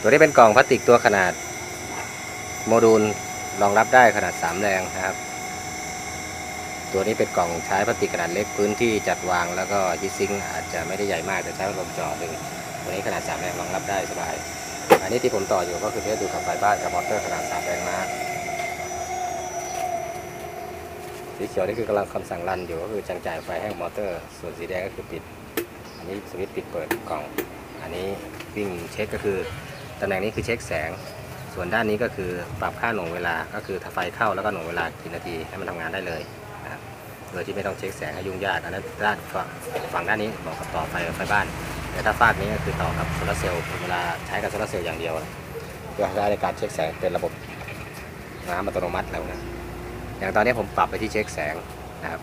ตัวนี้เป็นกล่องพลาสติกตัวขนาด โมดูลรองรับได้ขนาด 3 แรงนะครับ ตัวนี้เป็นกล่องใช้พลาสติกขนาดเล็กพื้นที่จัดวางแล้วก็ฮิตซิงอาจจะไม่ได้ใหญ่มากแต่ใช้ลมจ่อดึงตัวนี้ขนาด 3 แรงรองรับได้สบาย อันนี้ที่ผมต่ออยู่ก็คือเทสดูกับไฟบ้านกับมอเตอร์ขนาด 3 แรงมาสีเขียวนี่คือกำลังคำสั่งรันอยู่ก็คือจังจ่ายไฟให้มอเตอร์ ส่วนสีแดงก็คือปิด อันนี้สวิตช์ปิดเปิดกล่อง อันนี้วิ่งเช็คก็คือ ตำแหน่งนี้คือเช็คแสง ส่วนด้านนี้ก็คือปรับค่าหน่วงเวลา ก็คือถ้าไฟเข้าแล้วก็หน่วงเวลากี่นาทีให้มันทำงานได้เลยนะครับโดยที่ไม่ต้องเช็คแสงให้ยุ่งยากอันนั้นด้านฝั่งฝั่งด้านนี้บอกกับต่อไฟไฟบ้าน แต่ถ้าฟากนี้ก็คือต่อกับโซลาร์เซลล์เวลาใช้กับโซลาร์เซลล์อย่างเดียวเพื่อใช้ในการเช็คแสงเป็นระบบน้ำอัตโนมัติแล้วนะอย่างตอนนี้ผมปรับไปที่เช็คแสงนะครับ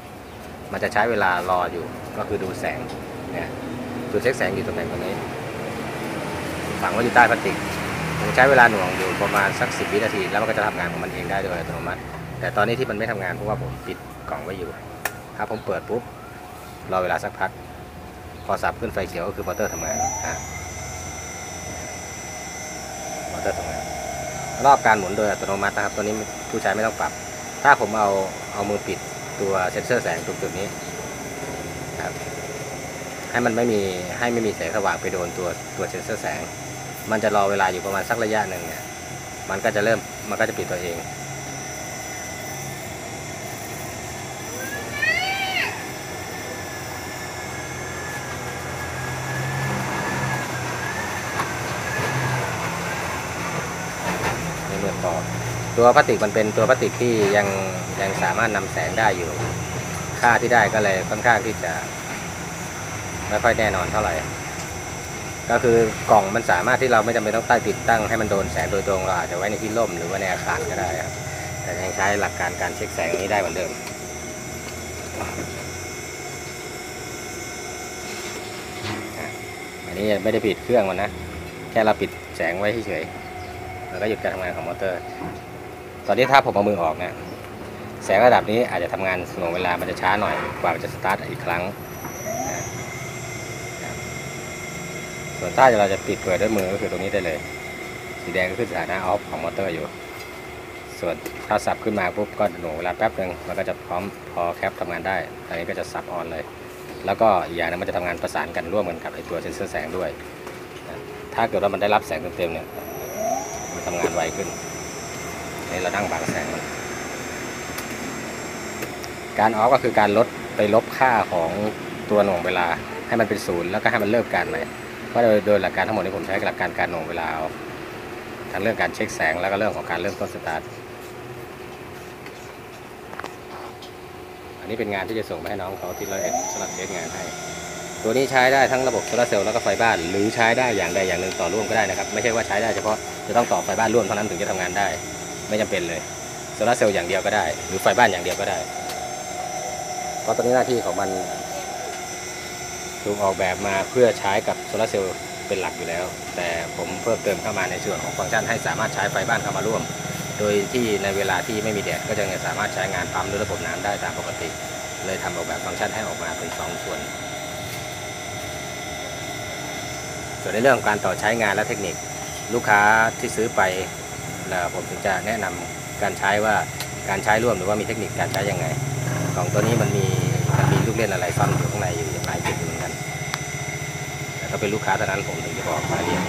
มันจะใช้เวลารออยู่ก็คือดูแสงเนี่ยจุดเช็คแสงอยู่ตรงไหนตรงนี้ ฝังไว้อยู่ใต้พลาสติกผมใช้เวลาหน่วงอยู่ประมาณสักสิบวินาที แล้วมันก็จะทำงานของมันเองได้โดยอัตโนมัติ แต่ตอนนี้ที่มันไม่ทำงานเพราะว่าผมปิดกล่องไว้อยู่ถ้าผมเปิดปุ๊บรอเวลาสักพัก พอสับขึ้นไฟเขียวก็คือมอเตอร์ทำงานมอเตอร์ทำงานรอบการหมุนโดยอัตโนมัตินะครับ ตัวนี้ผู้ใช้ไม่ต้องปรับ ถ้าผมเอาเอามือปิดตัวเซ็นเซอร์แสงตรงจุดนี้ครับให้มันไม่มีให้ไม่มีแสงสว่างไปโดนตัวตัวเซ็นเซอร์แสง มันจะรอเวลาอยู่ประมาณสักระยะหนึ่งเนี่ย มันก็จะเริ่ม มันก็จะปิดตัวเอง ในเมื่อพอตัวพลาสติกมันเป็นตัวพลาสติกที่ยังยังสามารถนำแสงได้อยู่ ค่าที่ได้ก็เลยค่อนข้างที่จะ ไม่ค่อยแน่นอนเท่าไหร่ ก็คือกล่องมันสามารถที่เราไม่จำเป็นต้องตั้งติดตั้งให้มันโดนแสงโดยตรงเราอาจจะไว้ในที่ร่มหรือว่าในอาคารก็ได้ครับแต่ยังใช้หลักการการเช็คแสงนี้ได้เหมือนเดิมอันนี้ไม่ได้ปิดเครื่องมันนะ แค่เราปิดแสงไว้เฉยๆแล้วก็หยุดการทำงานของมอเตอร์ ตอนนี้ถ้าผมเอามือออกเนะแสงระดับนี้อาจจะทำงานหน่วงเวลามันจะช้าหน่อยกว่ามันจะสตาร์ทอีกครั้งนะ ส่วนถ้เราจะปิดเปิดด้วยมือก็คือตรงนี้ได้เลย สีแดงก็คือสถานะออฟของมอเตอร์อยู่ ส่วนถ้าสับขึ้นมาปุ๊บก็หน่วงเวลาแป๊บหนึ่งมันก็จะพร้อมพอแคปทำงานได้ตอนนี้ก็จะสับออนเลย แล้วก็อีกอย่างนึงมันจะทำงานประสานกันร่วมกันกับไอตัวเซนเซอร์แสงด้วย ถ้าเกิดว่ามันได้รับแสงเต็มๆเนี่ยมันทำงานไวขึ้นนี่เรานั่งบังแสงมันการออฟก็คือการลดไปลบค่าของตัวหน่วงเวลาให้มันเป็นศูนย์แล้วก็ให้มันเลิกการใหม่ ราะโดยโดยหลักการทั้งหมดนี้ผมใช้หลักการการหน่วงเวลาเอาทั้งเรื่องการเช็คแสงแล้วก็เรื่องของการเริ่มต้นสตาร์ทอันนี้เป็นงานที่จะส่งไปให้น้องเขาที่เราเอ็ดสำหรับเทสงานให้ ตัวนี้ใช้ได้ทั้งระบบโซลาร์เซลล์แล้วก็ไฟบ้าน หรือใช้ได้อย่างใดอย่างหนึ่งต่อร่วมก็ได้นะครับ ไม่ใช่ว่าใช้ได้เฉพาะจะต้องต่อไฟบ้านร่วมเท่านั้นถึงจะทำงานได้ ไม่จำเป็นเลยโซลาร์เซลล์อย่างเดียวก็ได้ หรือไฟบ้านอย่างเดียวก็ได้เพราะตอนนี้หน้าที่ของมัน ถูกออกแบบมาเพื่อใช้กับโซลาร์เซลล์เป็นหลักอยู่แล้ว แต่ผมเพิ่มเติมเข้ามาในส่วนของฟังก์ชันให้สามารถใช้ไฟบ้านเข้ามาร่วม โดยที่ในเวลาที่ไม่มีแดดก็จะยังสามารถใช้งานปั๊มด้วยระบบน้ำได้ตามปกติ เลยทำออกแบบฟังก์ชันให้ออกมาเป็นสองส่วน ส่วนในเรื่องการต่อใช้งานและเทคนิค ลูกค้าที่ซื้อไปแล้วผมถึงจะแนะนำการใช้ว่าการใช้ร่วมหรือว่ามีเทคนิคการใช้ยังไงกล่องตัวนี้มันมี ลูกเล่นอะไรซ่อนอยู่ข้างในอยู่หลายจุดอยู่เหมือนกันแต่ถ้าเป็นลูกค้าเท่านั้นผมถึงจะบอกรายละเอียด